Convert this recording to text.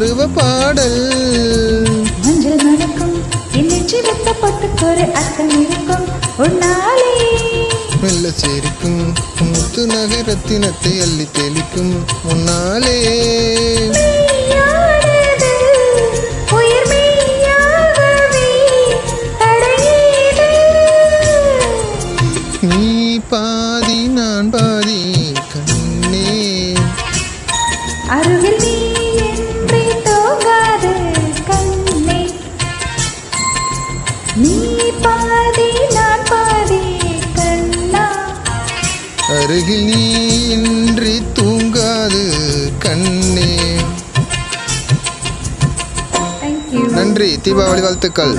பருவ பாடல். மஞ்சள் மணக்கும் என் நெற்றி வெட்டப்பட்டு ஒரு அர்த்தம் இருக்கும். உன்னாலே மெல்ல சேரிக்கும் முத்து நகரத்தினத்தை அள்ளி தெளிக்கும் முன்னாலே நீ பாதி நான் பாதி கண்ணே. அருகில் நீ பாதி நான் பாதி கண்ணா. அருகில் நீ இன்றி தூங்காது கண்ணே. நன்றி. தீபாவளி வாழ்த்துக்கள்.